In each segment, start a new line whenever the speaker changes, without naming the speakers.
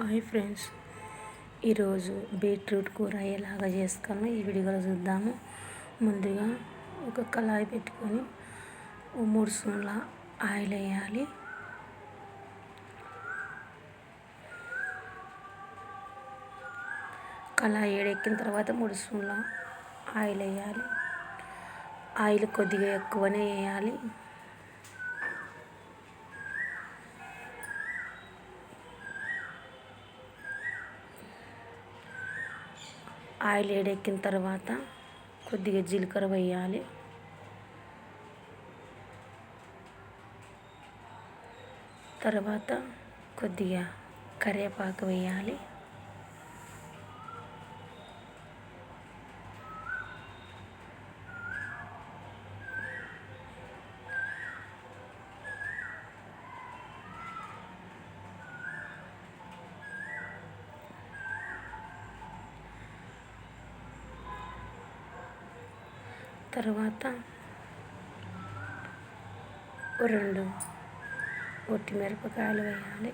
Hi friends. ఈరోజు beetroot కూర ఎలాగ చేసుకోవాలో ఈ వీడియోలో చూద్దాము. ముందుగా ఒక కళాయి పెట్టుకొని మూడు స్పూన్ల ఆయిల్ వేయాలి. కళాయి ఏడెక్కిన తర్వాత మూడు స్పూన్ల ఆయిల్ వేయాలి. ఆయిల్ కొద్దిగా ఎక్కువనే వేయాలి. ఆయిల్ వేడెక్కిన తర్వాత కొద్దిగా జీలకర్ర వేయాలి. తర్వాత కొద్దిగా కరివేపాకు వేయాలి. తర్వాత రెండు ఒట్టి మిరపకాయలు వేయాలి.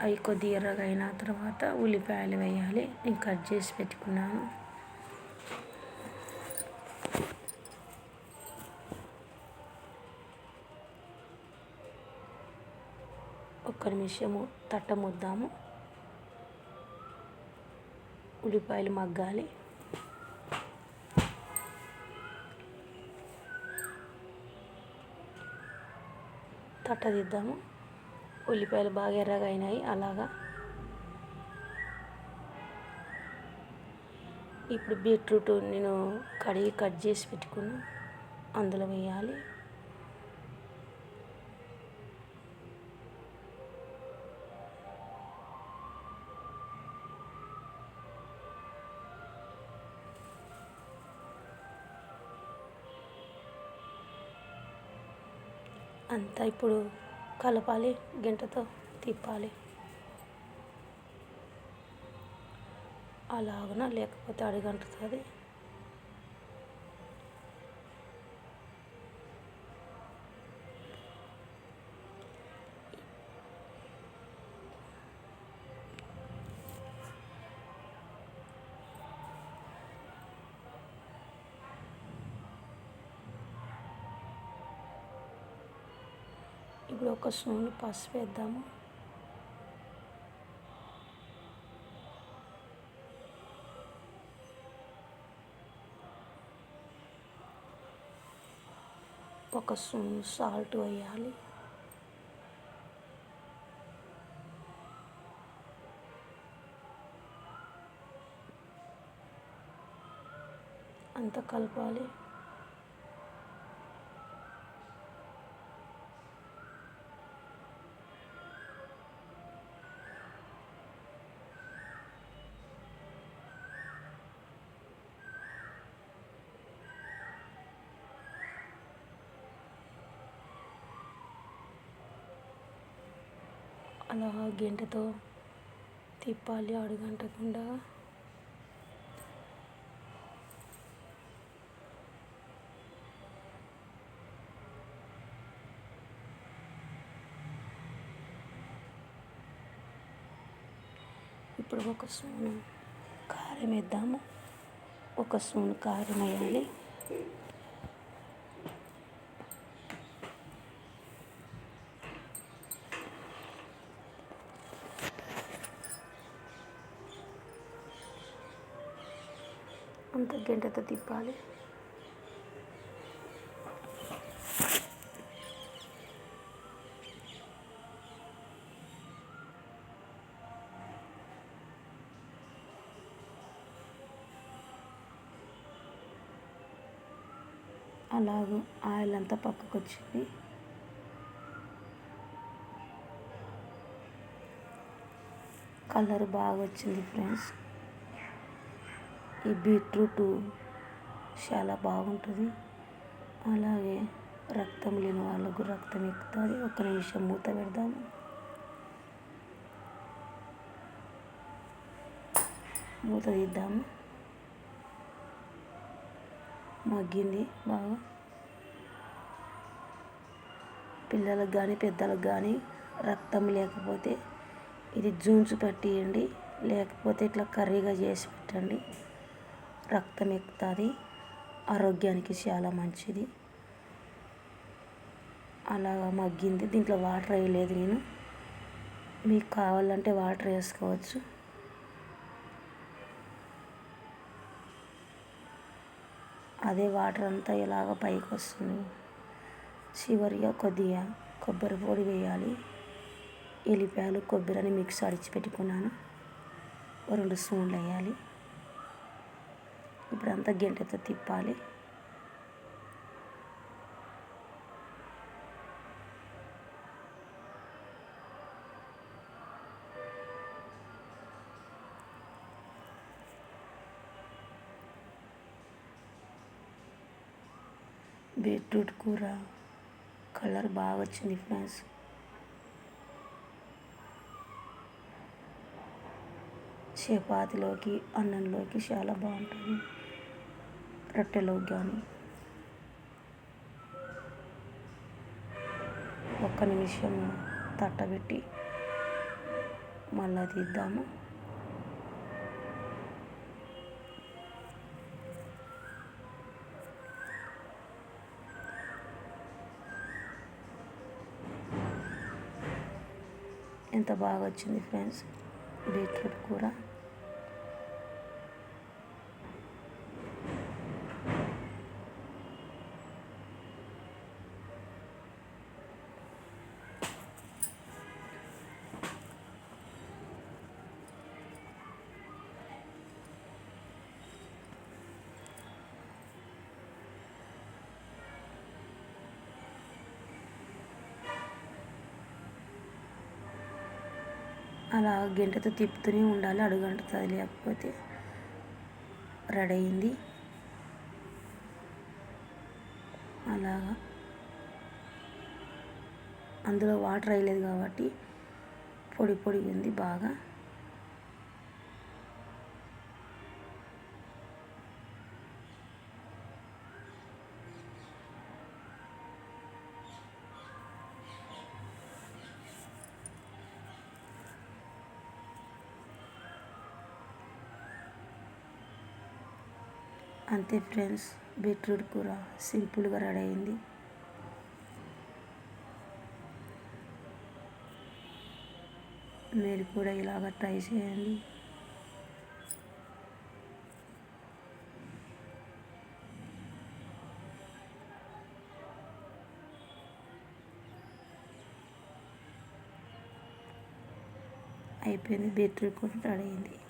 అవి కొద్ది ఎర్రగా అయిన తర్వాత ఉల్లిపాయలు వేయాలి. నేను కట్ చేసి పెట్టుకున్నాను. ఒక్క నిమిషము తట్టముద్దాము. ఉల్లిపాయలు మగ్గాలి. తట్టదిద్దాము ఉల్లిపాయలు బాగా ఎర్రగా అయినాయి. అలాగా. ఇప్పుడు బీట్రూట్ నేను కడిగి కట్ చేసి పెట్టుకున్నాను అందులో వేయాలి. అంతా ఇప్పుడు కలపాలి గంటతో తిప్పాలి. అలాగన? లేకపోతే అడుగంటుతుంది? ఇప్పుడు ఒక స్పూన్ పసుపు వేద్దాము. ఒక స్పూన్ సాల్ట్ వేయాలి. అంత కలపాలి. అలా గంటతో తిప్పాలి అడుగంటకుండా. ఇప్పుడు ఒక స్పూన్ కారం వేద్దాము. ఒక స్పూన్ కారం వేయాలి. అంత గంటతో తిప్పాలి. అలాగ ఆయిల్ అంతా పక్కకు వచ్చింది కలర్ బాగా వచ్చింది ఫ్రెండ్స్. ఈ బీట్రూట్ చాలా బాగుంటుంది. అలాగే రక్తం లేని వాళ్ళకు రక్తం ఎక్కుతుంది. ఒక నిమిషం మూత పెడదాము మూత తీద్దాము మగ్గింది బాగా. పిల్లలకు కానీ పెద్దలకు కానీ రక్తం లేకపోతే ఇది జూన్స్ పట్టియండి. లేకపోతే ఇట్లా కర్రీగా చేసి పెట్టండి. రక్తం ఎక్కుతుంది ఆరోగ్యానికి చాలా మంచిది. అలాగా మగ్గింది. దీంట్లో వాటర్ వేయలేదు నేను. మీకు కావాలంటే వాటర్ వేసుకోవచ్చు. అదే వాటర్ అంతా ఇలాగ పైకి వస్తుంది చివరిగా కొద్దిగా కొబ్బరి పొడి వేయాలి. ఎలిపాయలు కొబ్బరిని మిక్స్ అడిచి పెట్టుకున్నాను రెండు స్పూన్లు వేయాలి. ఇప్పుడు అంతా గంటతో తిప్పాలి. బీట్రూట్ కూర కలర్ బాగా వచ్చింది ఫ్రెండ్స్. చపాతీలోకి అన్నంలోకి చాలా బాగుంటుంది. రొట్టెలో కానీ ఒక్క నిమిషం తట్టబెట్టి మళ్ళా తీద్దాము. ఎంత బాగా వచ్చింది ఫ్రెండ్స్ బీట్రూట్ కూర? అలా గంటతో తిప్పుతూనే ఉండాలి. అడుగంట తదిలేకపోతే రెడీ అయింది అలాగా. అందులో వాటర్ వేయలేదు కాబట్టి పొడి పొడి ఉంది బాగా. అంతే ఫ్రెండ్స్ బీట్రూట్ కూర సింపుల్గా రెడీ అయింది. మీరు కూడా ఇలాగ ట్రై చేయండి. అయిపోయింది బీట్రూట్ కూడా రెడీ అయింది.